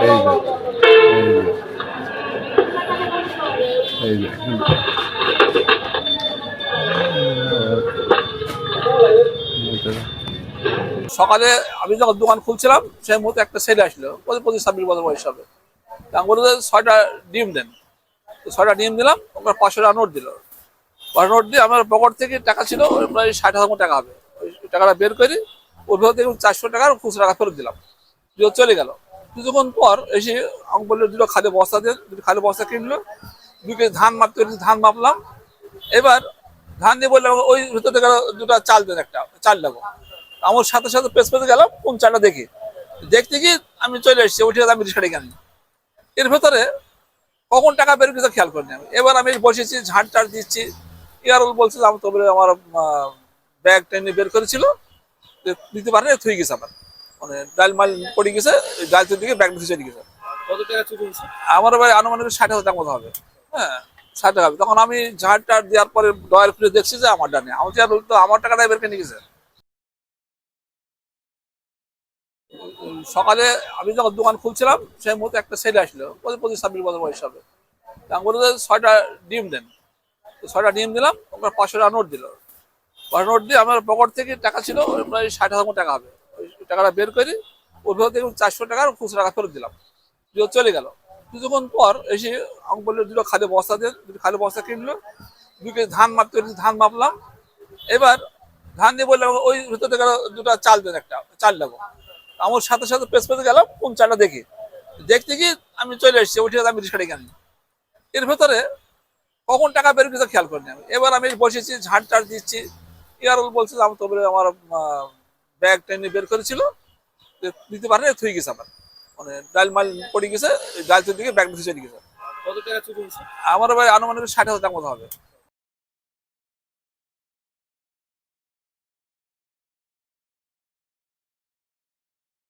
সকালে আমি যখন দোকান খুলছিলাম, সেই মুহূর্তে একটা ছেলে আসলো, পঁচিশ ছাব্বিশ বছর বয়স হবে। আমি ছয়টা ডিম দেন। ছয়টা ডিম দিলাম ওখানে পাঁচশো টাকা নোট দিল। পাঁচশো নোট দিয়ে আমার পকেট থেকে টাকা ছিল প্রায় ষাট হাজার টাকা হবে। ওই টাকাটা বের করি, ওর ভেতর থেকে চারশো টাকা খুচরো টাকা ফেরত দিলাম। চলে গেল। কিছুক্ষণ পর এসে আমি বলল, দুটো খালি বস্তা দিয়ে দুটো খালি বস্তা কিনলো। দু কেজি ধান মাপতে ধান মাপলাম। এবার ধান দিয়ে বললাম ওই ভিতর থেকে দুটো চাল দেন একটা, চাল দেবো আমার সাথে সাথে পেস পেতে গেলাম, কোন চালটা দেখি। দেখতে গিয়ে আমি চলে এসেছি, উঠে আমি রিক্সা ডেকে আনি এর ভেতরে কখন টাকা বের কিছু খেয়াল করিনি আমি। এবার আমি বসেছি, ঝাঁট টাট দিচ্ছি। ইয়ারুল বলছে যে আমি তো আমার ব্যাগ টেনে বের করেছিল। দিতে পারে থুই গেছে আমার মানে ডাল মাল পড়ে গেছে ডাল দিকে ব্যাগ চলে গেছে। কত টাকা চুরি হয়েছে? আমার ভাই আনুমানিক ষাট হাজার টাকা মতো হবে। হ্যাঁ ষাট টাকা হবে। তখন আমি ঝাড় টাট দেওয়ার পরে ডয়ার খুলে দেখছি যে আমার ডানে। আমার চেয়ার তো আমার টাকাটা বের করে নিয়ে গেছে। সকালে আমি যখন দোকান খুলছিলাম সেই মুহূর্তে একটা ছেলে আসলো পঁচিশ ছাব্বিশ বছর বয়স হবে। আমি বলল ছয়টা ডিম দেন। তো ছয়টা ডিম দিলাম ওখানে পাঁচশো টাকা নোট দিল। পাঁচশো নোট দিয়ে আমার পকেট থেকে টাকা ছিল প্রায় ষাট হাজার মতো টাকা হবে। টাকাটা বের করি ওর ভেতর থেকে চারশো টাকার খুচরো টাকা ফেরত দিলাম। দিয়ে চলে গেল। কিছুক্ষণ পর এসে আমি বলল, দুটো খালি বস্তা দিয়ে দুটো খালি বস্তা কিনলো। দু কেজি ধান মাপতে ধান মাপলাম। এবার ধান দিয়ে বললাম, ওই ভিতর থেকে দুটো চাল দেন একটা, চাল দেবো আমার সাথে সাথে পেস পেতে গেলাম, কোন চালটা দেখি। দেখতে গিয়ে আমি চলে এসেছি, উঠে আমি রিক্সা ডেকে আনি এর ভেতরে কখন টাকা বের কিছু খেয়াল করিনি আমি। এবার আমি বসেছি ঝাঁট টাট দিচ্ছি। ইয়ারুল বলছে যে আমি তো আমার ব্যাগ টেনে বের করেছিল যে দিতে পারে থুই গেছে আমার। মানে ডাল মাল পড়ে গেছে ডাল দিকে ব্যাগ ঢুকে চলে গেছে। কত টাকা চুরি হয়েছে? আমার ভাই আনুমানিক ষাট হাজার টাকা মতো হবে।